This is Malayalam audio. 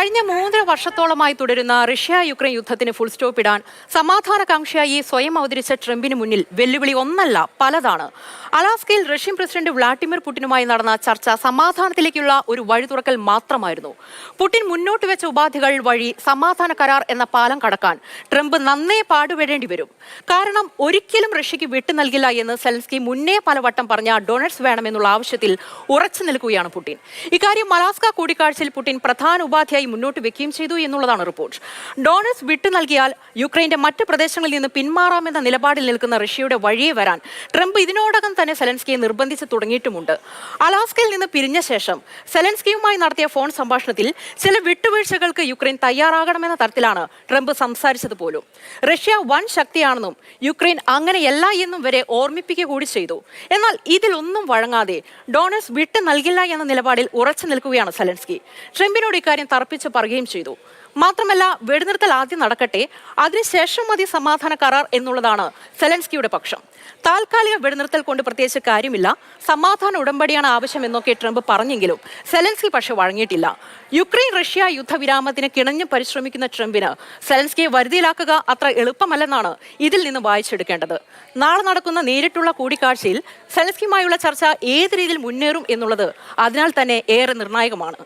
കഴിഞ്ഞ മൂന്നര വർഷത്തോളമായി തുടരുന്ന റഷ്യ യുക്രൈൻ യുദ്ധത്തിന് ഫുൾ സ്റ്റോപ്പ് ഇടാൻ സമാധാനകാംക്ഷിയായി സ്വയം അവതരിച്ച ട്രംപിന് മുന്നിൽ വെല്ലുവിളി ഒന്നല്ല പലതാണ്. അലാസ്കയിൽ റഷ്യൻ പ്രസിഡന്റ് വ്ളാഡിമിർ പുടിനുമായി നടന്ന ചർച്ച സമാധാനത്തിലേക്കുള്ള ഒരു വഴി തുറക്കൽ മാത്രമായിരുന്നു. പുടിൻ മുന്നോട്ട് വെച്ച ഉപാധികൾ വഴി സമാധാന കരാർ എന്ന പാലം കടക്കാൻ ട്രംപ് നന്നേ പാടുപെടേണ്ടി വരും. കാരണം ഒരിക്കലും റഷ്യക്ക് വിട്ടു നൽകില്ല എന്ന് സെലൻസ്കി മുന്നേ പലവട്ടം പറഞ്ഞ ഡൊണറ്റ്സ് വേണമെന്നുള്ള ആവശ്യത്തിൽ ഉറച്ചു നിൽക്കുകയാണ് പുടിൻ. ഇക്കാര്യം അലാസ്ക കൂടിക്കാഴ്ചയിൽ പുടിൻ പ്രധാന ഉപാധിയായി മുന്നോട്ട് വെക്കുകയും ചെയ്തു എന്നുള്ളതാണ് റിപ്പോർട്ട്. ഡോണസ് വിട്ടു നൽകിയാൽ യുക്രൈന്റെ മറ്റ് പ്രദേശങ്ങളിൽ നിന്ന് പിന്മാറാമെന്ന നിലപാടിൽ നിൽക്കുന്ന റഷ്യയുടെ വഴിയെ വരാൻ ട്രംപ് ഇതിനോടകം തന്നെ സെലൻസ്കിയെ നിർബന്ധിച്ച് തുടങ്ങിയിട്ടുമുണ്ട്. അലാസ്കയിൽ നിന്ന് പിരിഞ്ഞ ശേഷം സെലൻസ്കിയുമായി നടത്തിയ ഫോൺ സംഭാഷണത്തിൽ ചില വിട്ടുവീഴ്ചകൾക്ക് യുക്രൈൻ തയ്യാറാകണമെന്ന തരത്തിലാണ് ട്രംപ് സംസാരിച്ചത് പോലും റഷ്യ വൻ ശക്തിയാണെന്നും യുക്രൈൻ അങ്ങനെയല്ല എന്നും വരെ ഓർമ്മിപ്പിക്കുക കൂടി ചെയ്തു. എന്നാൽ ഇതിലൊന്നും വഴങ്ങാതെ ഡോണസ് വിട്ടു നൽകില്ല എന്ന നിലപാടിൽ ഉറച്ചു നിൽക്കുകയാണ് സെലൻസ്കി. ട്രംപിനോട് ഇക്കാര്യം തറപ്പിച്ച് പറയുകയും ചെയ്തു. മാത്രമല്ല വെടിനിർത്തൽ ആദ്യം നടക്കട്ടെ അതിനുശേഷം മതി സമാധാന കരാർ എന്നുള്ളതാണ് സെലൻസ്കിയുടെ പക്ഷം. താൽക്കാലിക വെടിനിർത്തൽ കൊണ്ട് പ്രത്യേകിച്ച് കാര്യമില്ല. സമാധാന ഉടമ്പടിയാണ് ആവശ്യമെന്നൊക്കെ ട്രംപ് പറഞ്ഞെങ്കിലും സെലൻസ്കി പക്ഷെ വഴങ്ങിയിട്ടില്ല. യുക്രൈൻ റഷ്യ യുദ്ധവിരാമത്തിന് കിണഞ്ഞു പരിശ്രമിക്കുന്ന ട്രംപിന് സെലൻസ്കിയെ വരുതിയിലാക്കുക അത്ര എളുപ്പമല്ലെന്നാണ് ഇതിൽ നിന്ന് വായിച്ചെടുക്കേണ്ടത്. നാളെ നടക്കുന്ന നേരിട്ടുള്ള കൂടിക്കാഴ്ചയിൽ സെലൻസ്കിയുമായുള്ള ചർച്ച ഏത് രീതിയിൽ മുന്നേറും എന്നുള്ളത് അതിനാൽ തന്നെ ഏറെ നിർണായകമാണ്.